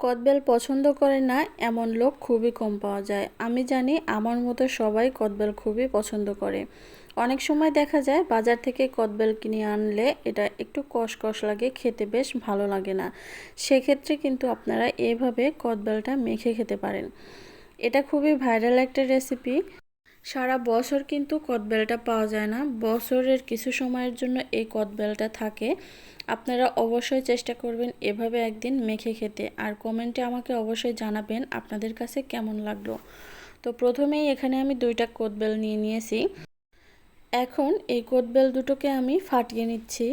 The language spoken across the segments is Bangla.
কদবেল পছন্দ করে না, এমন লোক খুবই কম পাওয়া যায়। আমি জানি আমার মতো সবাই কদবেল খুবই পছন্দ করে। অনেক সময় দেখা যায় বাজার থেকে কদবেল কিনে আনলে এটা একটু কষকষ কষ লাগে, খেতে বেশ ভালো লাগে না। সেক্ষেত্রে কিন্তু আপনারা এভাবে কদবেলটা মেখে খেতে পারেন। এটা খুবই ভাইরাল একটা রেসিপি সারা বছর কিন্তু কদবেলটা পাওয়া যায় না। বছরের কিছু সময়ের জন্য এই কদবেলটা থাকে। আপনারা অবশ্যই চেষ্টা করবেন এভাবে একদিন মেখে খেতে। আর কমেন্টে আমাকে অবশ্যই জানাবেন আপনাদের কাছে কেমন লাগল। তো প্রথমেই এখানে আমি দুইটা কোদবেল নিয়ে নিয়েছি। এখন এই কোদবেল দুটোকে আমি ফাটিয়ে নিচ্ছি।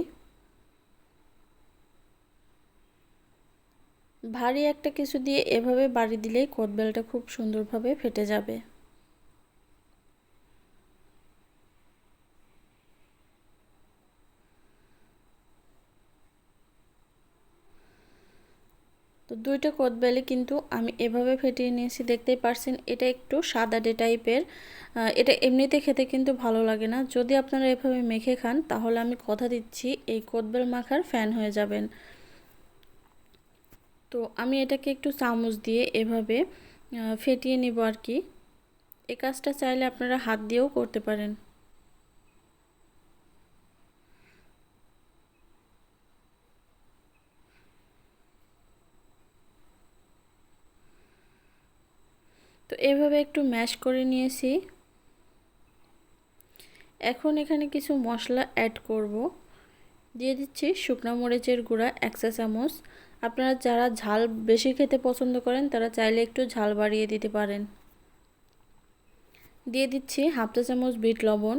ভারী একটা কিছু দিয়ে এভাবে বাড়ি দিলেই কোদবেলটা খুব সুন্দরভাবে ফেটে যাবে। তো দুইটা কদবেলে কিন্তু আমি এভাবে ফেটিয়ে নিয়েছি, দেখতেই পারছেন? এটা একটু সাদাডে টাইপের। এটা এমনিতে খেতে কিন্তু ভালো লাগে না। যদি আপনারা এভাবে মেখে খান, তাহলে আমি কথা দিচ্ছি, এই কদবেল মাখার ফ্যান হয়ে যাবেন। তো আমি এটাকে একটু চামচ দিয়ে এভাবে ফেটিয়ে নিব আর কি। এ কাজটা চাইলে আপনারা হাত দিয়েও করতে পারেন। তো এভাবে একটু ম্যাশ করে নিয়েছি। এখন এখানে কিছু মশলা অ্যাড করব। দিয়ে দিচ্ছি শুকনো মরিচের গুঁড়া, এক চা চামচ। আপনারা যারা ঝাল বেশি খেতে পছন্দ করেন, তারা চাইলে একটু ঝাল বাড়িয়ে দিতে পারেন। দিয়ে দিচ্ছি হাফ চা চামচ বিট লবণ।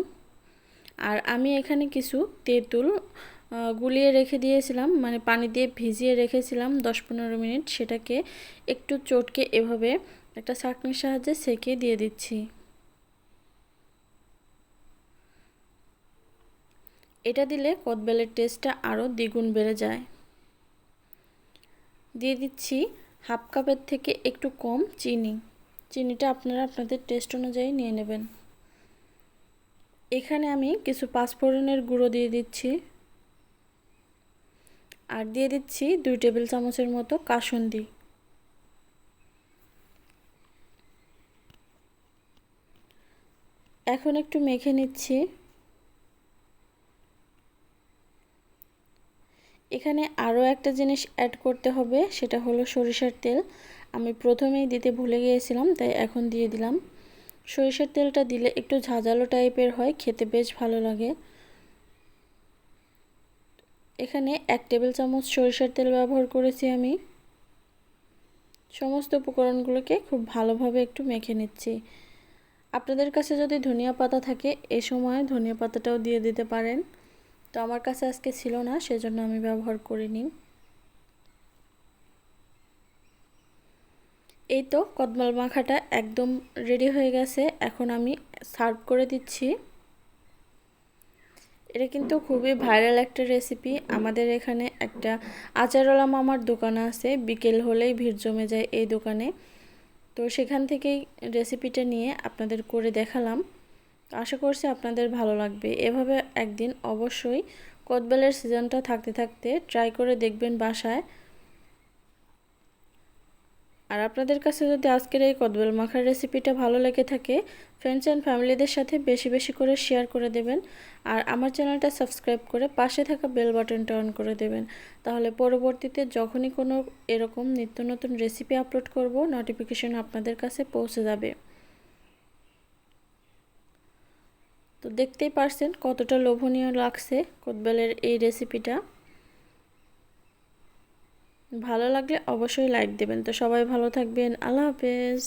আর আমি এখানে কিছু তেঁতুল গুলিয়ে রেখে দিয়েছিলাম মানে পানি দিয়ে ভিজিয়ে রেখেছিলাম দশ পনেরো মিনিট। সেটাকে একটু চটকে এভাবে একটা চাটনির সাহায্যে সেকে দিয়ে দিচ্ছি। এটা দিলে কদবেলের টেস্টটা আরও দ্বিগুণ বেড়ে যায়। দিয়ে দিচ্ছি হাফ কাপের থেকে একটু কম চিনি। চিনিটা আপনারা আপনাদের টেস্ট অনুযায়ী নিয়ে নেবেন। এখানে আমি কিছু পাঁচফোড়নের গুঁড়ো দিয়ে দিচ্ছি। আর দিয়ে দিচ্ছি দুই টেবিল চামচের মতো কাসুন্দি। এখন একটু মেখে নিচ্ছি। এখানে আরও একটা জিনিস অ্যাড করতে হবে, সেটা হলো সরিষার তেল। আমি প্রথমেই দিতে ভুলে গিয়েছিলাম, তাই এখন দিয়ে দিলাম। সরিষার তেলটা দিলে একটু ঝাঁঝালো টাইপের হয়, খেতে বেশ ভালো লাগে। এখানে এক টেবিল চামচ সরিষার তেল ব্যবহার করেছি আমি। সমস্ত উপকরণগুলোকে খুব ভালোভাবে একটু মেখে নিচ্ছি। আপনাদের কাছে যদি ধনিয়া পাতা থাকে, এ সময় ধনিয়া পাতাটাও দিয়ে দিতে পারেন। তো আমার কাছে আজকে ছিল না, সেজন্য আমি ব্যবহার করিনি। এই তো কদমাল মাখাটা একদম রেডি হয়ে গেছে, এখন আমি সার্ভ করে দিচ্ছি। এটা কিন্তু খুবই ভাইরাল একটা রেসিপি আমাদের এখানে একটা আচারওয়ালা মামার দোকান আছে, বিকেল হলেই ভিড় জমে যায় এই দোকানে। তো সেখান থেকেই রেসিপিটা নিয়ে আপনাদের করে দেখালাম। আশা করছি আপনাদের ভালো লাগবে। এভাবে একদিন অবশ্যই কদবেলের সিজনটা থাকতে থাকতে ট্রাই করে দেখবেন বাসায়। আর আপনাদের কাছে যদি আজকের এই কদবেল মাখার রেসিপিটা ভালো লেগে থাকে ফ্রেন্ডস অ্যান্ড ফ্যামিলিদের সাথে বেশি বেশি করে শেয়ার করে দেবেন। আর আমার চ্যানেলটা সাবস্ক্রাইব করে পাশে থাকা বেল বাটনটা অন করে দেবেন। তাহলে পরবর্তীতে যখনই কোনো এরকম নিত্য নতুন রেসিপি আপলোড করব নোটিফিকেশন আপনাদের কাছে পৌঁছে যাবে। তো দেখতেই পারছেন কতটা লোভনীয় লাগছে কোতবেলের এই রেসিপিটা ভালো লাগলে অবশ্যই লাইক দেবেন। তো সবাই ভালো থাকবেন। আল্লাহ হাফেজ।